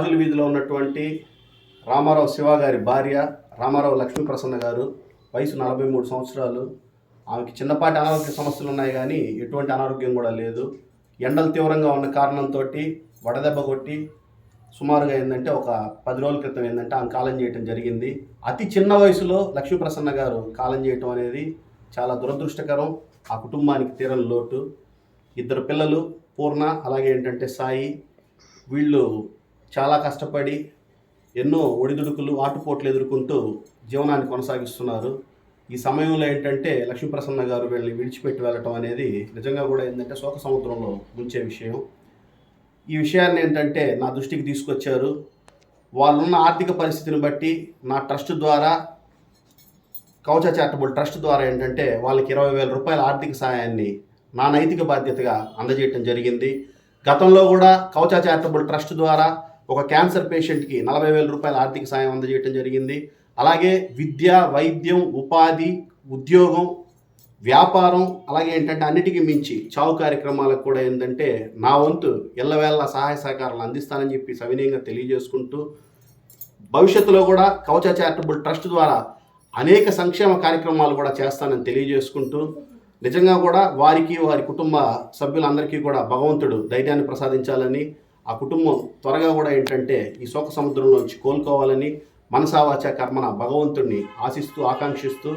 రాజుల వీధిలో ఉన్నటువంటి రామారావు శివ గారి భార్య రామారావు లక్ష్మీ ప్రసన్న గారు వయసు నలభై మూడు సంవత్సరాలు. ఆమెకి చిన్నపాటి అనారోగ్య సమస్యలు ఉన్నాయి కానీ ఎటువంటి అనారోగ్యం కూడా లేదు. ఎండలు తీవ్రంగా ఉన్న కారణంతో వడదెబ్బ కొట్టి సుమారుగా ఏంటంటే ఒక పది రోజుల క్రితం ఏంటంటే ఆమె కాలం చేయటం జరిగింది. అతి చిన్న వయసులో లక్ష్మీ ప్రసన్న గారు కాలం చేయటం అనేది చాలా దురదృష్టకరం. ఆ కుటుంబానికి తీరని లోటు. ఇద్దరు పిల్లలు పూర్ణ అలాగే ఏంటంటే సాయి వీళ్ళు చాలా కష్టపడి ఎన్నో ఒడిదుడుకులు ఆటుపోట్లు ఎదుర్కొంటూ జీవనాన్ని కొనసాగిస్తున్నారు. ఈ సమయంలో ఏంటంటే లక్ష్మీప్రసన్న గారు వీళ్ళని విడిచిపెట్టి వెళ్ళటం అనేది నిజంగా కూడా ఏంటంటే శోక సముద్రంలో ముంచే విషయం. ఈ విషయాన్ని ఏంటంటే నా దృష్టికి తీసుకొచ్చారు. వాళ్ళున్న ఆర్థిక పరిస్థితిని బట్టి నా ట్రస్ట్ ద్వారా కౌచ చారిటబుల్ ట్రస్ట్ ద్వారా ఏంటంటే వాళ్ళకి ఇరవై వేల రూపాయల ఆర్థిక సహాయాన్ని నా నైతిక బాధ్యతగా అందజేయటం జరిగింది. గతంలో కూడా కౌచ చారిటబుల్ ట్రస్ట్ ద్వారా ఒక క్యాన్సర్ పేషెంట్కి నలభై వేల రూపాయల ఆర్థిక సాయం అందజేయటం జరిగింది. అలాగే విద్య వైద్యం ఉపాధి ఉద్యోగం వ్యాపారం అలాగే ఏంటంటే అన్నిటికీ మించి చావు కార్యక్రమాలకు కూడా ఏంటంటే నా వంతు ఎల్లవేళ సహాయ సహకారాలు అందిస్తానని చెప్పి సవినయంగా తెలియజేసుకుంటూ భవిష్యత్తులో కూడా కవచ చారిటబుల్ ట్రస్ట్ ద్వారా అనేక సంక్షేమ కార్యక్రమాలు కూడా చేస్తానని తెలియజేసుకుంటూ నిజంగా కూడా వారికి వారి కుటుంబ సభ్యులందరికీ కూడా భగవంతుడు ధైర్యాన్ని ప్రసాదించాలని ఆ కుటుంబం త్వరగా కూడా ఏంటంటే ఈ శోక సముద్రంలోంచి కోలుకోవాలని మనసావాచ కర్మన భగవంతుడిని ఆశిస్తూ ఆకాంక్షిస్తూ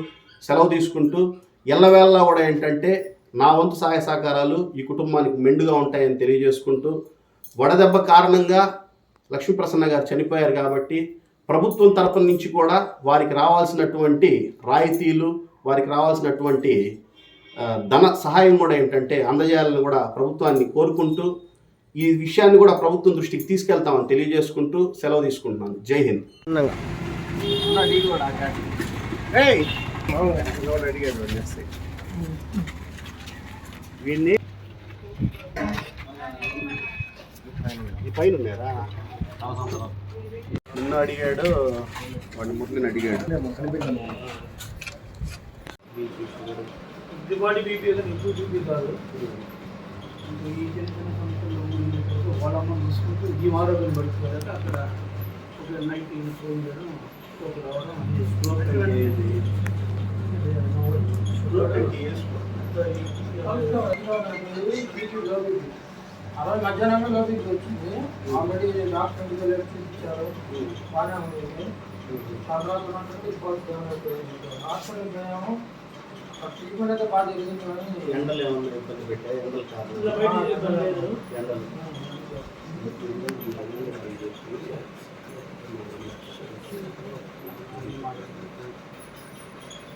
సెలవు తీసుకుంటూ ఎల్లవేళలా కూడా ఏంటంటే నా వంతు సహాయ సహకారాలు ఈ కుటుంబానికి మెండుగా ఉంటాయని తెలియజేసుకుంటూ వడదెబ్బ కారణంగా లక్ష్మీప్రసన్న గారు చనిపోయారు కాబట్టి ప్రభుత్వం తరపున నుంచి కూడా వారికి రావాల్సినటువంటి రాయితీలు వారికి రావాల్సినటువంటి ధన సహాయం కూడా ఏంటంటే అందజేయాలని కూడా ప్రభుత్వాన్ని కోరుకుంటూ ఈ విషయాన్ని కూడా ప్రభుత్వం దృష్టికి తీసుకెళ్తామని తెలియజేసుకుంటూ సెలవు తీసుకుంటున్నాను. జై హింద్. వీడిని పైన ఉన్నారా నిన్ను అడిగాడు వాడిని మురళిని అడిగాడు. దివాడి బీపీ ఈ చిన్న చిన్న సమస్యలు ఉండేటప్పుడు వాళ్ళ అమ్మ చూసుకుంటూ ఈ ఆరోగ్యం పడుతుంది అక్కడ ఒక నైట్ ఫోన్ చేయడం ఒక రావడం అన్ని స్ట్రోక్ అయ్యేది. స్ట్రోక్ అయ్యేది. BP low BP. అలా మధ్యాహ్నం లోపలికి వచ్చింది ఆల్రెడీ డాక్టర్ దగ్గర చూపించారు బాగానే ఉంది తర్వాత హాస్పిటల్ పోయాము ట్రీట్మెంట్ అయితే బాగా జరిగింది కానీ ఎండలు ఏమన్నా ఇబ్బంది పెట్టాయి ఎండలు ఇలా బయటికి కారణం వెళ్ళలేదు. ఎండలు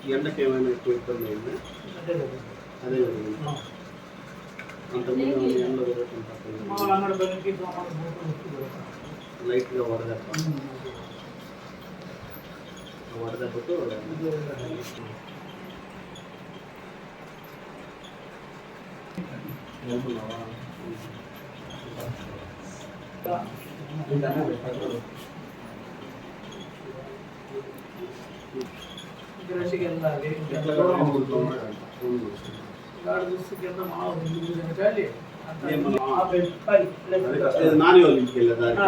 ఈ ఎండకి ఏమైనా ఎక్కువ ఇబ్బంది అయిందా అదే కదా. అదే జరిగింది అంతకుముందు ఉన్న ఎండలో తిరగటం మా తప్ప అంగడి బయటికి సామాన్లు పోతూ వస్తుంది. లైట్గా వడదెబ్బ ఆ వడదెబ్బతో వెళ్ళాలి కింద మా ఊరు నాని వాళ్ళ ఇంటికి వెళ్ళే ఆ,